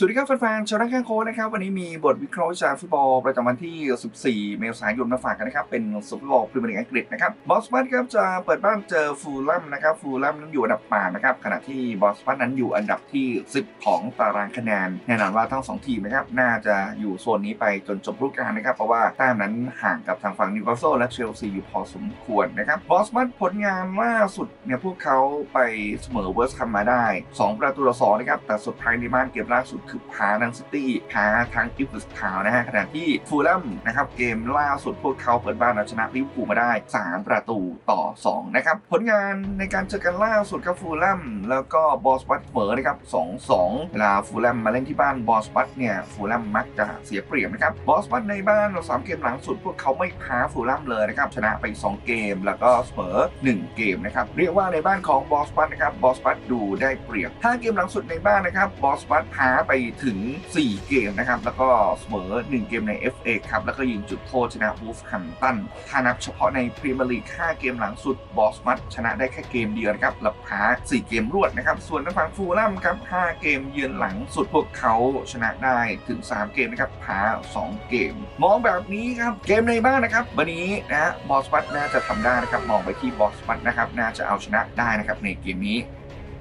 สวัสดีครับแฟนๆชาวนักแข่งโค้นะครับ วันนี้มีบทวิเคราะห์วิชาฟุตบอลประจำวันที่ 14 เมษายนมาฝากกันนะครับ เป็นสุดฟุตบอลพรีเมียร์ลีกอังกฤษนะครับบอสปัตครับจะเปิดบ้านเจอฟูลแลมนะครับฟูลแลมนั้นอยู่อันดับ8นะครับขณะที่บอสปัตนั้นอยู่อันดับที่ 10 ของตารางคะแนนแน่นอนว่าทั้งสองทีมนะครับน่าจะอยู่โซนนี้ไปจนจบฤดูกาลนะครับเพราะว่าแต้มนั้นห่างกับทางฝั่งนิวคาสเซิลและเชลซีอยู่พอสมควรนะครับบอสปัตผลงานล่าสุดเนี่ยพวกเขาไปเสมอเวอร์สแฮมมาได้ 2 ประตูต่อสองนะครับแต่สุดท้ายในบ้านเกมล่าสุดคือพ้นังซิตี้แพ้ทั้งอิฟส์ทาวนะฮะขณะที่ฟูลแลมนะครับเกมล่าสุดพวกเขาเปิดบ้านเอาชนะลิเวอร์พูลมาได้ 3 ประตูต่อ 2 นะครับ ผลงานในการเจอกันล่าสุดกับฟูลแลมแล้วก็บอสปัตเสมอนะครับ 2-2 เวลาฟูลแลมมาเล่นที่บ้านบอสปัตเนี่ยฟูลแลมมักจะเสียเปรียบนะครับบอสปัตในบ้านเราสามเกมหลังสุด พวกเขาไม่แพ้ฟูลแลมเลยนะครับชนะไป 2 เกมแล้วก็เสมอ1 เกมนะครับเรียกว่าในบ้านของบอสปัตนะครับบอสปัตดูได้เปรียบถ้าเกมหลังสุดในบ้านนะครับบอสปัตแพ้ไปถึง 4 เกมนะครับ แล้วก็เสมอ 1 เกมใน FA ครับ แล้วก็ยิงจุดโทษชนะวูฟแฮมตัน ถ้านับเฉพาะในพรีเมียร์ลีก 5 เกมหลังสุด บอสมัตชนะได้แค่เกมเดียวนะครับและแพ้4เกมรวดนะครับ ส่วนทางฝั่งฟูลแลมครับ 5 เกมเยือนหลังสุดพวกเขาชนะได้ถึง 3 เกมนะครับแพ้2เกม มองแบบนี้ครับ เกมในบ้านนะครับ วันนี้นะ บอสมัตน่าจะทำได้นะครับ มองไปที่บอสมัตนะครับ น่าจะเอาชนะได้นะครับในเกมนี้